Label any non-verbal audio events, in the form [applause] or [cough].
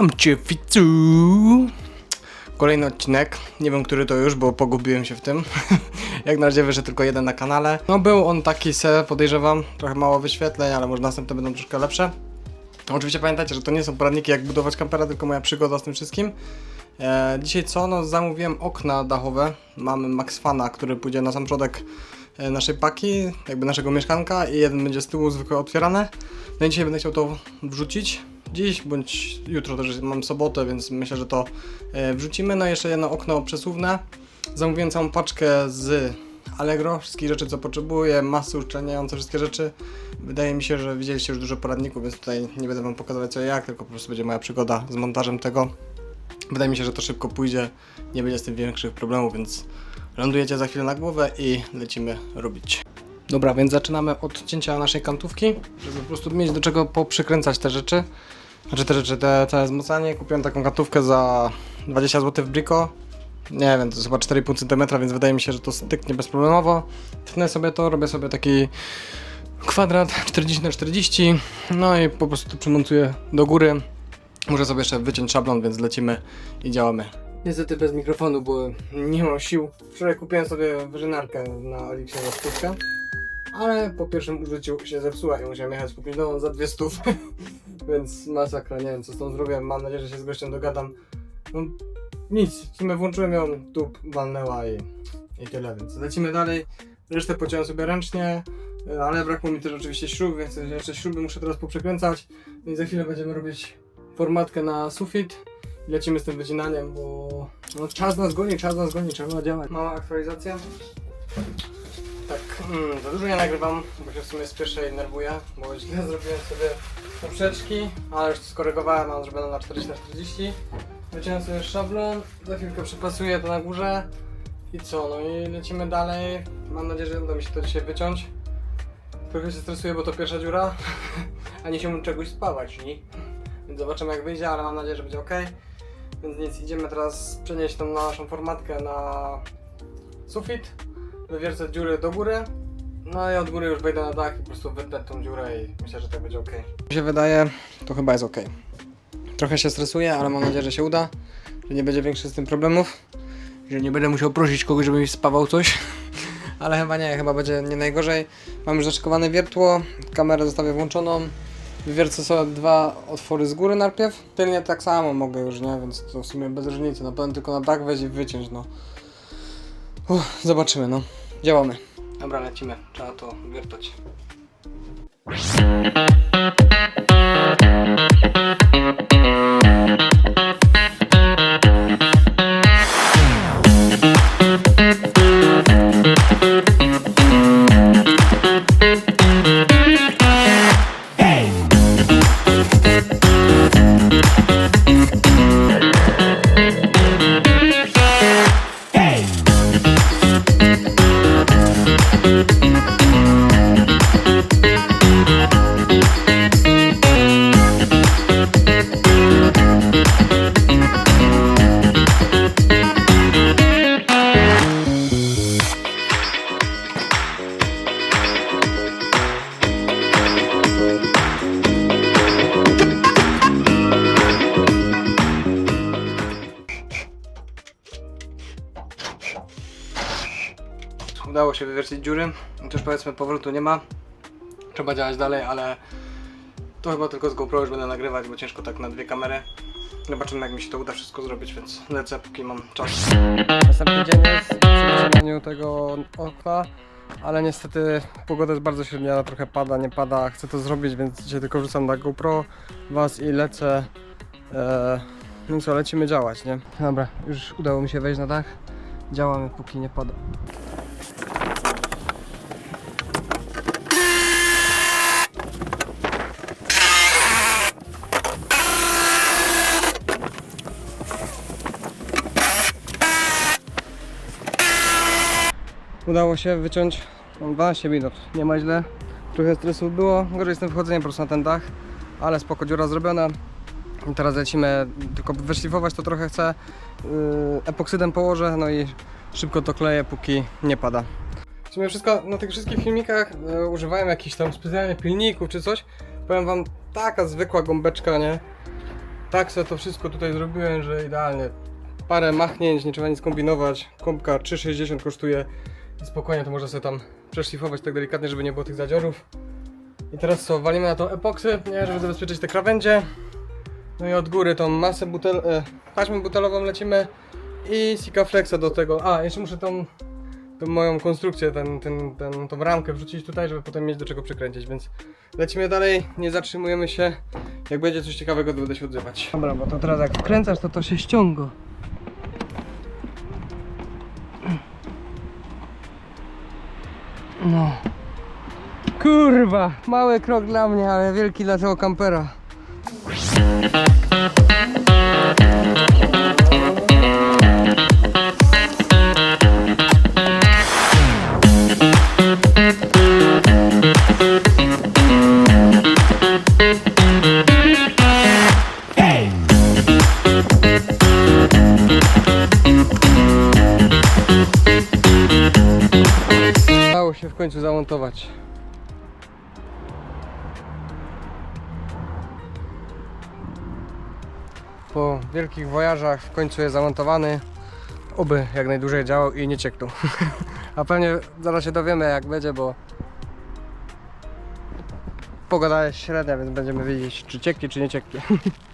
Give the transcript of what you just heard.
Witam cię, Ficu! Kolejny odcinek, nie wiem który to już, bo pogubiłem się w tym. [laughs] Jak na razie wyszedł tylko jeden na kanale. No był on taki se, podejrzewam, trochę mało wyświetleń, ale może następne będą troszkę lepsze. Oczywiście pamiętajcie, że to nie są poradniki jak budować kampera, tylko moja przygoda z tym wszystkim. E, dzisiaj co? No zamówiłem okna dachowe. Mamy Maxfana, który pójdzie na sam przodek e, naszej paki, jakby naszego mieszkanka i jeden będzie z tyłu zwykle otwierane. No i dzisiaj będę chciał to wrzucić. Dziś bądź jutro też mam sobotę, więc myślę, że to e, wrzucimy. No jeszcze jedno okno przesuwne. Zamówiłem całą paczkę z Allegro, wszystkich rzeczy co potrzebuję, masy uszczelniające, wszystkie rzeczy. Wydaje mi się, że widzieliście już dużo poradników, więc tutaj nie będę wam pokazywać co jak, tylko po prostu będzie moja przygoda z montażem tego. Wydaje mi się, że to szybko pójdzie, nie będzie z tym większych problemów, więc lądujecie za chwilę na głowę i lecimy robić. Dobra, więc zaczynamy od cięcia naszej kantówki, żeby po prostu mieć do czego poprzykręcać te rzeczy. Znaczy te rzeczy, te całe wzmocnienie. Kupiłem taką kantówkę za 20 zł w Brico. Nie wiem, to jest chyba 4,5 cm, więc wydaje mi się, że to styknie bezproblemowo. Tnę sobie to, robię sobie taki kwadrat 40 na 40 no i po prostu to przymontuję do góry. Muszę sobie jeszcze wyciąć szablon, więc lecimy i działamy. Niestety bez mikrofonu, bo nie mam sił. Wczoraj kupiłem sobie wyżynarkę na Elixie na ale po pierwszym użyciu się zepsuła i musiałem jechać kupić nową za dwie stów. [laughs] więc masakra, nie wiem co z tą zrobię. Mam nadzieję, że się z gościem dogadam. No, nic, w sumie włączyłem ją, tu walnęła i, i tyle, więc lecimy dalej. Resztę pociąłem sobie ręcznie, ale brakło mi też oczywiście śrub, więc jeszcze śruby muszę teraz poprzekręcać. I za chwilę będziemy robić formatkę na sufit. Lecimy z tym wycinaniem, bo no, czas nas goni, czas nas goni, trzeba działać. Mała aktualizacja. Tak, mm, za dużo nie nagrywam, bo się w sumie z pierwszej nerwuję, bo źle [laughs] zrobiłem sobie poprzeczki, ale już to skorygowałem, mam zrobione na 40 na 40 Wyciąłem sobie szablon, za chwilkę przypasuję to na górze i co, no i lecimy dalej. Mam nadzieję, że uda mi się to dzisiaj wyciąć. Trochę się stresuję, bo to pierwsza dziura, [laughs] a nie się czegoś spawać, nie? Więc zobaczymy jak wyjdzie, ale mam nadzieję, że będzie ok. Więc nic, idziemy teraz przenieść tą naszą formatkę na sufit, wywiercę dziury do góry, no i od góry już wejdę na dach i po prostu wytnę tą dziurę i myślę, że tak będzie ok. Mi się wydaje, to chyba jest ok. Trochę się stresuję, ale mam nadzieję, że się uda, że nie będzie większych z tym problemów, że nie będę musiał prosić kogoś, żeby mi spawał coś. [laughs] Ale chyba nie, chyba będzie nie najgorzej. Mam już zaszykowane wiertło, kamerę zostawię włączoną. Wywiercę sobie dwa otwory z góry najpierw. Tylnie tak samo mogę już, nie? Więc to w sumie bez różnicy. Na pewno tylko na dach wejść i wyciąć, no. Uff, zobaczymy, no. Działamy. Dobra, lecimy. Trzeba to wiertać. Udało się wywiercić dziury. Już powiedzmy powrotu nie ma. Trzeba działać dalej, ale to chyba tylko z GoPro już będę nagrywać, bo ciężko tak na dwie kamery. Zobaczymy jak mi się to uda wszystko zrobić, więc lecę póki mam czas. Następny dzień jest przy tego okna, ale niestety pogoda jest bardzo średnia, trochę pada, nie pada. Chcę to zrobić, więc dzisiaj tylko wrzucam na GoPro was i lecę. Eee, no co, lecimy działać, nie? Dobra, już udało mi się wejść na dach. Działamy póki nie pada. Udało się wyciąć mam 12 minut, nie ma źle. Trochę stresu było, gorzej jestem wchodzeniem po prostu na ten dach, ale spoko, dziura zrobiona. I teraz lecimy, tylko wyszlifować to trochę chcę. Yy, epoksydem położę, no i szybko to kleję, póki nie pada. W sumie wszystko, na tych wszystkich filmikach e, używałem jakichś tam specjalnych pilników czy coś. Powiem wam, taka zwykła gąbeczka, nie? Tak sobie to wszystko tutaj zrobiłem, że idealnie. Parę machnięć, nie trzeba nic kombinować. Kąpka 3,60 kosztuje spokojnie to można sobie tam przeszlifować tak delikatnie, żeby nie było tych zadziorów. I teraz co, walimy na tą epoksy, nie, żeby zabezpieczyć te krawędzie. No i od góry tą masę butel, e, taśmę butelową lecimy i Sikaflexa do tego. A, jeszcze muszę tą, tą moją konstrukcję, ten, ten, ten, tą ramkę wrzucić tutaj, żeby potem mieć do czego przykręcić, więc lecimy dalej, nie zatrzymujemy się. Jak będzie coś ciekawego, to będę się odzywać. Dobra, bo to teraz jak wkręcasz, to to się ściąga. No. Kurwa, mały krok dla mnie, ale wielki dla tego kampera. Się w końcu zamontować. Po wielkich wojażach w końcu jest zamontowany. Oby jak najdłużej działał i nie cieknął. [laughs] A pewnie zaraz się dowiemy jak będzie, bo pogoda jest średnia, więc będziemy wiedzieć czy cieknie czy nie cieknie. [laughs]